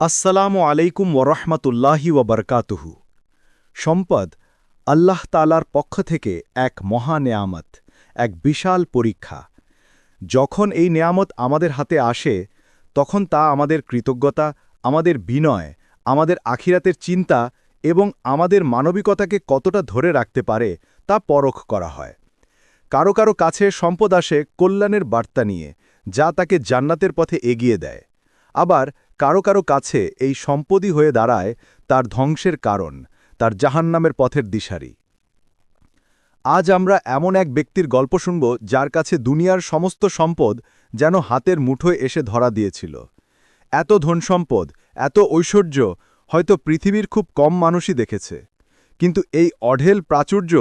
আসসালামু আলাইকুম ওরহমতুল্লাহি ওবরকাতুহু সম্পদ আল্লাহ তালার পক্ষ থেকে এক মহা নেয়ামত, এক বিশাল পরীক্ষা। যখন এই নেয়ামত আমাদের হাতে আসে, তখন তা আমাদের কৃতজ্ঞতা, আমাদের বিনয়, আমাদের আখিরাতের চিন্তা এবং আমাদের মানবিকতাকে কতটা ধরে রাখতে পারে তা পরখ করা হয়। কারও কারও কাছে সম্পদ আসে কল্যাণের বার্তা নিয়ে, যা তাকে জান্নাতের পথে এগিয়ে দেয়। আবার কারও কারও কাছে এই সম্পদই হয়ে দাঁড়ায় তার ধ্বংসের কারণ, তার জাহান্নামের পথের দিশারি। আজ আমরা এমন এক ব্যক্তির গল্প শুনব যার কাছে দুনিয়ার সমস্ত সম্পদ যেন হাতের মুঠোয় এসে ধরা দিয়েছিল। এত ধনসম্পদ, এত ঐশ্বর্য হয়তো পৃথিবীর খুব কম মানুষই দেখেছে। কিন্তু এই অঢেল প্রাচুর্য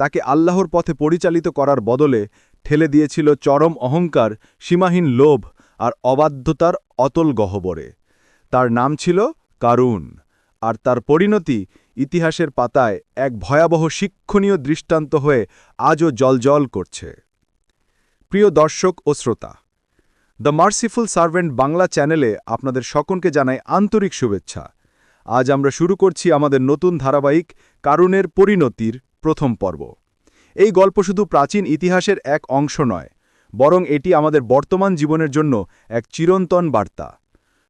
তাকে আল্লাহর পথে পরিচালিত করার বদলে ঠেলে দিয়েছিল চরম অহংকার, সীমাহীন লোভ আর অবাধ্যতার অতল গহ্বরে। তার নাম ছিল কারুন। আর তার পরিণতি ইতিহাসের পাতায় এক ভয়াবহ শিক্ষণীয় দৃষ্টান্ত হয়ে আজও জলজল করছে। প্রিয় দর্শক ও শ্রোতা, দ্য মার্সিফুল সার্ভেন্ট বাংলা চ্যানেলে আপনাদের সকলকে জানাই আন্তরিক শুভেচ্ছা। আজ আমরা শুরু করছি আমাদের নতুন ধারাবাহিক কারুনের পরিণতির প্রথম পর্ব। এই গল্প শুধু প্রাচীন ইতিহাসের এক অংশ নয়, বরং এটি আমাদের বর্তমান জীবনের জন্য এক চিরন্তন বার্তা।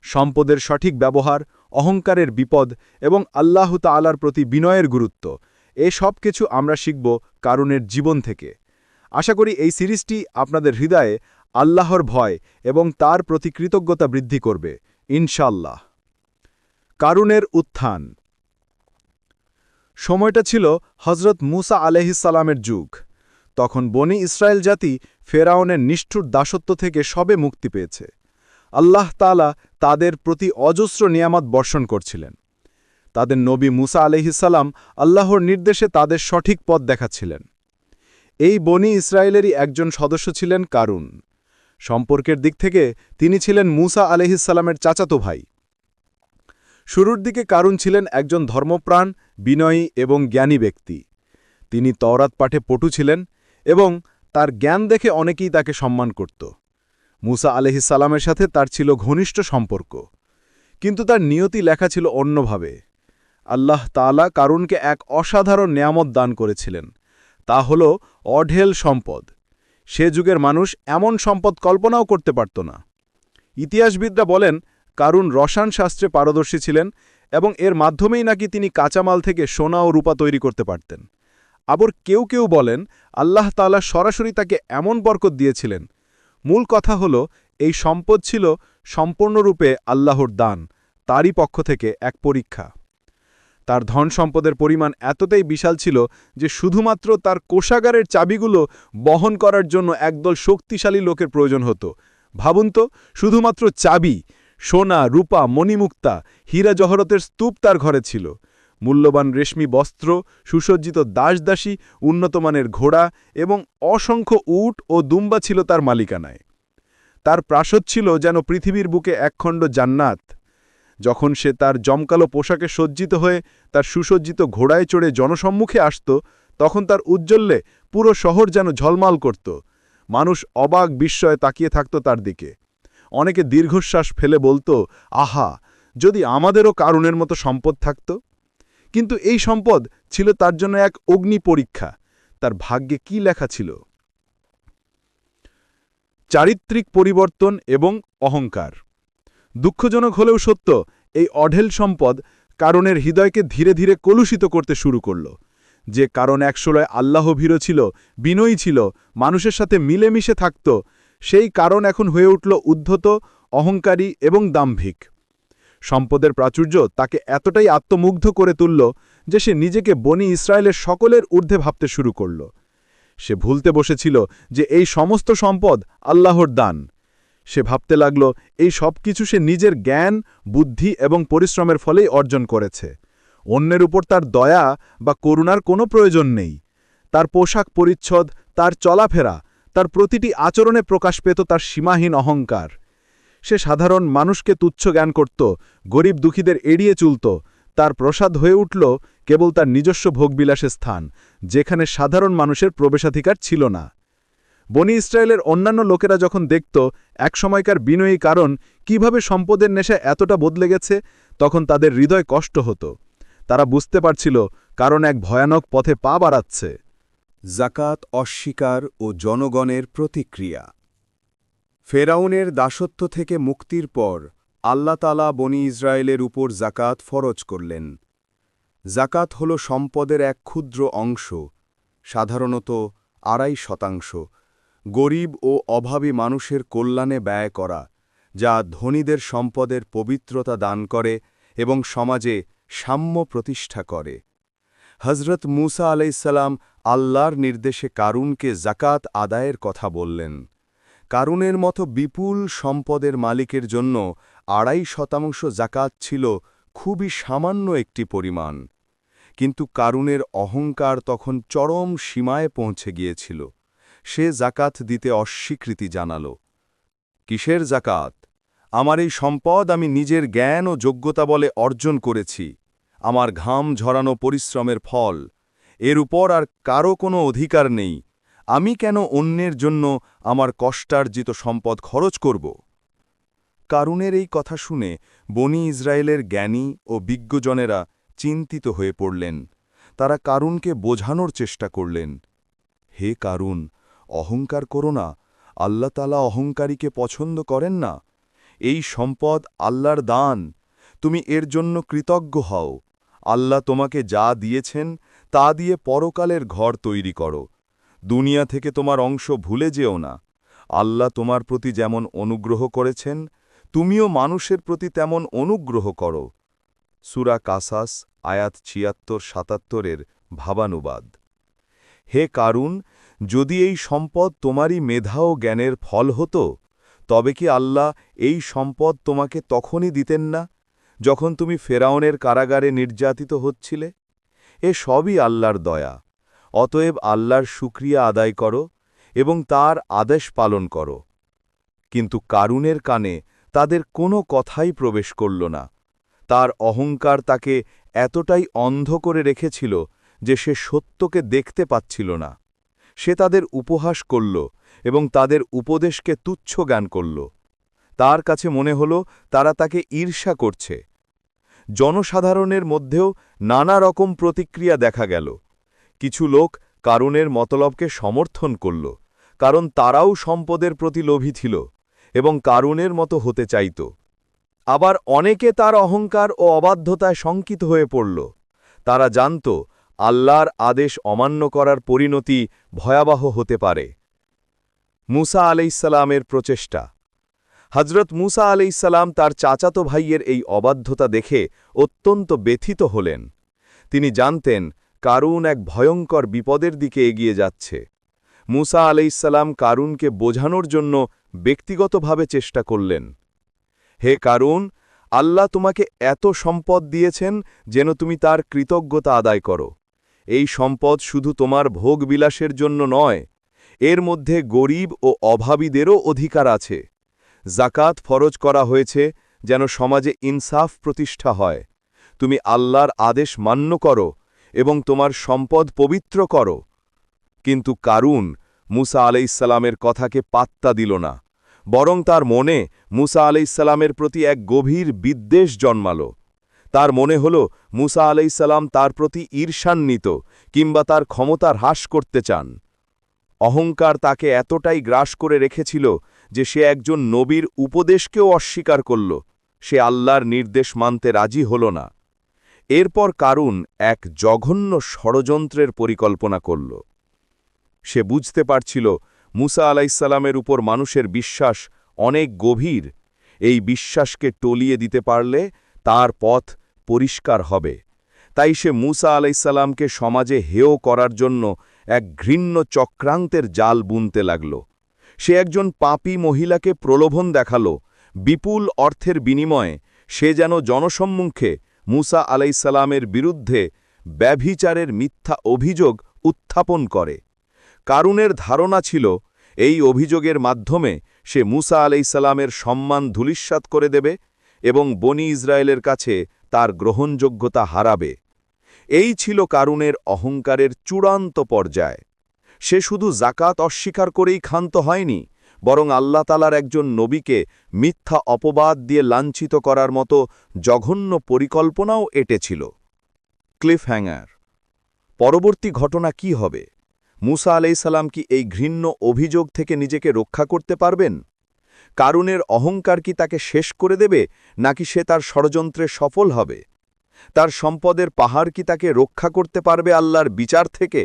সম্পদের সঠিক ব্যবহার, অহংকারের বিপদ এবং আল্লাহ তালার প্রতি বিনয়ের গুরুত্ব। এ সব কিছু আমরা শিখব কারুনের জীবন থেকে। আশা করি এই সিরিজটি আপনাদের হৃদয়ে আল্লাহর ভয় এবং তার প্রতি কৃতজ্ঞতা বৃদ্ধি করবে ইনশাল্লাহ কারুনের উত্থান। সময়টা ছিল হজরত মুসা আলহিসালামের যুগ। তখন বনি ইসরায়েল জাতি ফেরাউনের নিষ্ঠুর দাসত্ব থেকে সবে মুক্তি পেয়েছে। আল্লাহ তালা তাদের প্রতি অজস্র নিয়ামত বর্ষণ করছিলেন। তাদের নবী মুসা আলহিসাল্লাম আল্লাহর নির্দেশে তাদের সঠিক পথ দেখাচ্ছিলেন। এই বনি ইসরায়েলেরই একজন সদস্য ছিলেন কারুন। সম্পর্কের দিক থেকে তিনি ছিলেন মুসা আলহিসাল্লামের চাচাতো ভাই। শুরুর দিকে কারুন ছিলেন একজন ধর্মপ্রাণ, বিনয়ী এবং জ্ঞানী ব্যক্তি। তিনি তওরাত পাঠে পটু ছিলেন এবং তার জ্ঞান দেখে অনেকেই তাকে সম্মান করত। মুসা আলহিসাল্লামের সাথে তার ছিল ঘনিষ্ঠ সম্পর্ক। কিন্তু তার নিয়তি লেখা ছিল অন্যভাবে। আল্লাহ তালা কারুনকে এক অসাধারণ নিয়ামত দান করেছিলেন। তা হল অঢেল সম্পদ। সে যুগের মানুষ এমন সম্পদ কল্পনাও করতে পারত না। ইতিহাসবিদরা বলেন, কারুন রসায়ন শাস্ত্রে পারদর্শী ছিলেন এবং এর মাধ্যমেই নাকি তিনি কাঁচামাল থেকে সোনা ও রূপা তৈরি করতে পারতেন। আবার কেউ কেউ বলেন, আল্লাহ তালা সরাসরি তাকে এমন বরকত দিয়েছিলেন মূল কথা হল, এই সম্পদ ছিল সম্পূর্ণরূপে আল্লাহর দান, তারই পক্ষ থেকে এক পরীক্ষা। তার ধন সম্পদের পরিমাণ এতটাই বিশাল ছিল যে শুধুমাত্র তার কোষাগারের চাবিগুলো বহন করার জন্য একদল শক্তিশালী লোকের প্রয়োজন হতো। ভাবুন তো, শুধুমাত্র চাবি, সোনা, রূপা, মণিমুক্তা, হীরা জহরতের স্তূপ তার ঘরে ছিল। মূল্যবান রেশমি বস্ত্র, সুসজ্জিত দাসদাসী, উন্নতমানের ঘোড়া এবং অসংখ্য উট ও দুম্বা ছিল তার মালিকানায়। তার প্রাসদ ছিল যেন পৃথিবীর বুকে একখণ্ড জান্নাত। যখন সে তার জমকালো পোশাকে সজ্জিত হয়ে তার সুসজ্জিত ঘোড়ায় চড়ে জনসম্মুখে আসত, তখন তার উজ্জ্বল্যে পুরো শহর যেন ঝলমাল করত। মানুষ অবাক বিস্ময়ে তাকিয়ে থাকত তার দিকে। অনেকে দীর্ঘশ্বাস ফেলে বলতো, আহা, যদি আমাদেরও কারুনের মতো সম্পদ থাকত? কিন্তু এই সম্পদ ছিল তার জন্য এক অগ্নি পরীক্ষা। তার ভাগ্যে কি লেখা ছিল? চারিত্রিক পরিবর্তন এবং অহংকার। দুঃখজনক হলেও সত্য, এই অঢেল সম্পদ কারণের হৃদয়কে ধীরে ধীরে কলুষিত করতে শুরু করল। যে কারণ একশোলয় আল্লাহভীর ছিল, বিনয়ী ছিল, মানুষের সাথে মিলেমিশে থাকত, সেই কারণ এখন হয়ে উঠল উদ্ধত, অহংকারী এবং দাম্ভিক। সম্পদের প্রাচুর্য তাকে এতটাই আত্মমুগ্ধ করে তুলল যে সে নিজেকে বনি ইসরায়েলের সকলের ঊর্ধ্বে ভাবতে শুরু করল। সে ভুলতে বসেছিল যে এই সমস্ত সম্পদ আল্লাহর দান। সে ভাবতে লাগল, এই সব কিছু সে নিজের জ্ঞান, বুদ্ধি এবং পরিশ্রমের ফলেই অর্জন করেছে। অন্যের উপর তার দয়া বা করুণার কোনো প্রয়োজন নেই। তার পোশাক পরিচ্ছদ, তার চলাফেরা, তার প্রতিটি আচরণে প্রকাশ পেত তার সীমাহীন অহংকার। সে সাধারণ মানুষকে তুচ্ছ জ্ঞান করত, গরিব দুঃখীদের এড়িয়ে চলত, তার প্রসাদ হয়ে উঠল কেবল তার নিজস্ব ভোগবিলাসের স্থান, যেখানে সাধারণ মানুষের প্রবেশাধিকার ছিল না। বনি ইসরায়েলের অন্যান্য লোকেরা যখন দেখত এক সময়কার বিনয়ী কারণ কীভাবে সম্পদের নেশা এতটা বদলে গেছে, তখন তাদের হৃদয় কষ্ট হতো। তারা বুঝতে পারছিল কারণ এক ভয়ানক পথে পা বাড়াচ্ছে। জাকাত অস্বীকার ও জনগণের প্রতিক্রিয়া। ফেরাউনের দাসত্ব থেকে মুক্তির পর আল্লাতালা বনি ইসরায়েলের উপর জাকাত ফরজ করলেন। জাকাত হল সম্পদের এক ক্ষুদ্র অংশ, সাধারণত আড়াই শতাংশ, গরিব ও অভাবী মানুষের কল্যাণে ব্যয় করা, যা ধনীদের সম্পদের পবিত্রতা দান করে এবং সমাজে সাম্য প্রতিষ্ঠা করে। হজরত মুসা আলাইসাল্লাম আল্লাহর নির্দেশে কারুনকে জাকাত আদায়ের কথা বললেন। কারুনের মতো বিপুল সম্পদের মালিকের জন্য আড়াই শতাংশ জাকাত ছিল খুবই সামান্য একটি পরিমাণ। কিন্তু কারুনের অহংকার তখন চরম সীমায় পৌঁছে গিয়েছিল। সে জাকাত দিতে অস্বীকৃতি জানাল। কিসের জাকাত আমার এই সম্পদ আমি নিজের জ্ঞান ও যোগ্যতা বলে অর্জন করেছি। আমার ঘাম ঝরানো পরিশ্রমের ফল। এর উপর আর কারও কোনো অধিকার নেই। আমি কেন অন্যের জন্য আমার কষ্টার্জিত সম্পদ খরচ করব? কারুনের এই কথা শুনে বনি ইসরায়েলের জ্ঞানী ও বিজ্ঞজনেরা চিন্তিত হয়ে পড়লেন। তারা কারুনকে বোঝানোর চেষ্টা করলেন। হে কারুন, অহংকার করো না। আল্লাতালা অহংকারীকে পছন্দ করেন না। এই সম্পদ আল্লাহর দান। তুমি এর জন্য কৃতজ্ঞ হও। আল্লাহ তোমাকে যা দিয়েছেন, তা দিয়ে পরকালের ঘর তৈরি করো। দুনিয়া থেকে তোমার অংশ ভুলে যেও না। আল্লাহ তোমার প্রতি যেমন অনুগ্রহ করেছেন, তুমিও মানুষের প্রতি তেমন অনুগ্রহ করো। সুরা কাসাস, আয়াত ছিয়াত্তর সাতাত্তরের ভাবানুবাদ। হে কারুন, যদি এই সম্পদ তোমারই মেধা ও জ্ঞানের ফল হতো, তবে কি আল্লাহ এই সম্পদ তোমাকে তখনই দিতেন না, যখন তুমি ফেরাউনের কারাগারে নির্যাতিত হচ্ছিলে? এ সবই আল্লাহর দয়া। অতএব আল্লাহর শুক্রিয়া আদায় করো এবং তার আদেশ পালন করো। কিন্তু কারুনের কানে তাদের কোনো কথাই প্রবেশ করল না। তার অহংকার তাকে এতটাই অন্ধ করে রেখেছিল যে সে সত্যকে দেখতে পাচ্ছিল না। সে তাদের উপহাস করল এবং তাদের উপদেশকে তুচ্ছ জ্ঞান করল। তার কাছে মনে হল তারা তাকে ঈর্ষা করছে। জনসাধারণের মধ্যেও নানা রকম প্রতিক্রিয়া দেখা গেল। কিছু লোক কারণের মতলবকে সমর্থন করল, কারণ তারাও সম্পদের প্রতি লোভী ছিল এবং কারুনের মতো হতে চাইত। আবার অনেকে তার অহংকার ও অবাধ্যতায় শঙ্কিত হয়ে পড়ল। তারা জানত আল্লাহর আদেশ অমান্য করার পরিণতি ভয়াবহ হতে পারে। মুসা আলাইসালামের প্রচেষ্টা। হজরত মুসা আলাইসাল্লাম তার চাচাতো ভাইয়ের এই অবাধ্যতা দেখে অত্যন্ত ব্যথিত হলেন। তিনি জানতেন কারুন এক ভয়ঙ্কর বিপদের দিকে এগিয়ে যাচ্ছে। মুসা আলাইসাল্লাম কারুনকে বোঝানোর জন্য ব্যক্তিগতভাবে চেষ্টা করলেন। হে কারুন, আল্লাহ তোমাকে এত সম্পদ দিয়েছেন যেন তুমি তার কৃতজ্ঞতা আদায় করো। এই সম্পদ শুধু তোমার ভোগ বিলাসের জন্য নয়, এর মধ্যে গরিব ও অভাবীদেরও অধিকার আছে। জাকাত ফরজ করা হয়েছে যেন সমাজে ইনসাফ প্রতিষ্ঠা হয়। তুমি আল্লাহর আদেশ মান্য করো এবং তোমার সম্পদ পবিত্র করো। কিন্তু কারুন মুসা আলাইসাল্লামের কথাকে পাত্তা দিল না, বরং তার মনে মুসা আলাইসাল্লামের প্রতি এক গভীর বিদ্বেষ জন্মাল। তার মনে হল মুসা আলাইসাল্লাম তার প্রতি ঈর্ষান্বিত কিংবা তার ক্ষমতা হ্রাস করতে চান। অহংকার তাকে এতটাই গ্রাস করে রেখেছিল যে সে একজন নবীর উপদেশকেও অস্বীকার করল। সে আল্লাহর নির্দেশ মানতে রাজি হল না। এরপর কারুন এক জঘন্য ষড়যন্ত্রের পরিকল্পনা করল। সে বুঝতে পারছিল মুসা আলাইসাল্লামের উপর মানুষের বিশ্বাস অনেক গভীর। এই বিশ্বাসকে টলিয়ে দিতে পারলে তার পথ পরিষ্কার হবে। তাই সে মুসা আলাইসাল্লামকে সমাজে হেয় করার জন্য এক ঘৃণ্য চক্রান্তের জাল বুনতে লাগল। সে একজন পাপী মহিলাকে প্রলোভন দেখাল। বিপুল অর্থের বিনিময়ে সে যেন জনসম্মুখে মুসা আলাইসালামের বিরুদ্ধে ব্যভিচারের মিথ্যা অভিযোগ উত্থাপন করে। কারুনের ধারণা ছিল, এই অভিযোগের মাধ্যমে সে মুসা আলাইসাল্লামের সম্মান ধুলিস্বাত করে দেবে এবং বনি ইসরায়েলের কাছে তার গ্রহণযোগ্যতা হারাবে। এই ছিল কারুনের অহংকারের চূড়ান্ত পর্যায়। সে শুধু জাকাত অস্বীকার করেই ক্ষান্ত হয়নি বরং আল্লাহ তালার একজন নবীকে মিথ্যা অপবাদ দিয়ে লাঞ্ছিত করার মতো জঘন্য পরিকল্পনাও এটেছিল। ক্লিফ হ্যাঙ্গার পরবর্তী ঘটনা কি হবে? মুসা আলাইসাল্লাম কি এই ঘৃণ্য অভিযোগ থেকে নিজেকে রক্ষা করতে পারবেন? কারুনের অহংকার কি তাকে শেষ করে দেবে, নাকি সে তার ষড়যন্ত্রে সফল হবে? তার সম্পদের পাহাড় কি তাকে রক্ষা করতে পারবে আল্লাহর বিচার থেকে?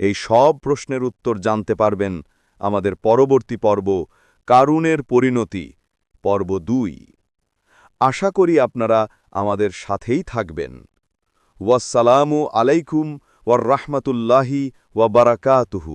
এই সব প্রশ্নের উত্তর জানতে পারবেন আমাদের পরবর্তী পর্ব কারুণের পরিণতি, পর্ব দুই। আশা করি আপনারা আমাদের সাথেই থাকবেন। ওয়াসালামু আলাইকুম ওয়ার রাহমাতুল্লাহি ওয়া বারাকাতুহু